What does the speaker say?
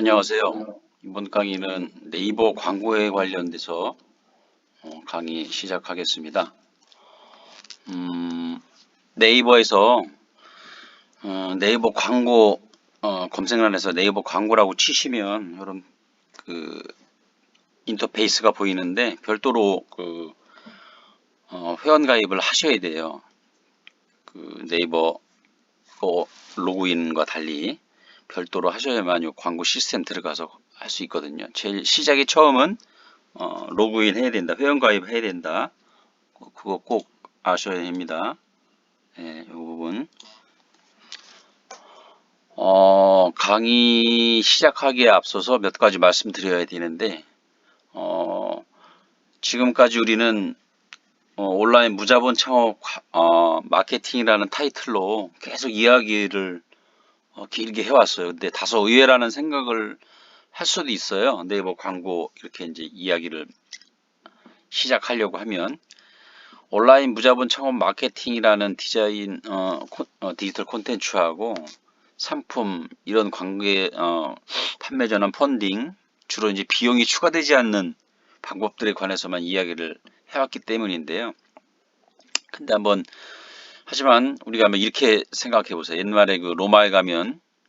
안녕하세요. 이번 강의는 네이버 광고에 관련돼서 어, 강의 시작하겠습니다. 음, 네이버에서 어, 네이버 광고 어, 검색란에서 네이버 광고라고 치시면 이런 그 인터페이스가 보이는데 별도로 그 어, 회원 가입을 하셔야 돼요. 그 네이버 그 로그인과 달리 별도로 하셔야만 요 광고 시스템 들어가서 할 수 있거든요. 제일 시작이 처음은 어, 로그인 해야 된다. 회원 가입 해야 된다. 그- 그거 꼭 아셔야 합니다. 예, 이 부분. 어, 강의 시작하기에 앞서서 몇 가지 말씀드려야 되는데, 어, 지금까지 우리는 어, 온라인 무자본 창업 어, 마케팅이라는 타이틀로 계속 이야기를 어, 길게 해왔어요. 근데 다소 의외라는 생각을 할 수도 있어요. 네이버 광고 이렇게 이제 이야기를 시작하려고 하면 온라인 무자본 창업 마케팅이라는 디자인 어, 콘- 어, 디지털 콘텐츠하고 상품 이런 관계 어, 판매 전환 펀딩 주로 이제 비용이 추가되지 않는 방법들에 관해서만 이야기를 해왔기 때문인데요. 근데 한번 하지만 우리가 이렇게 생각해 보세요. 옛날에 그 로마에 가면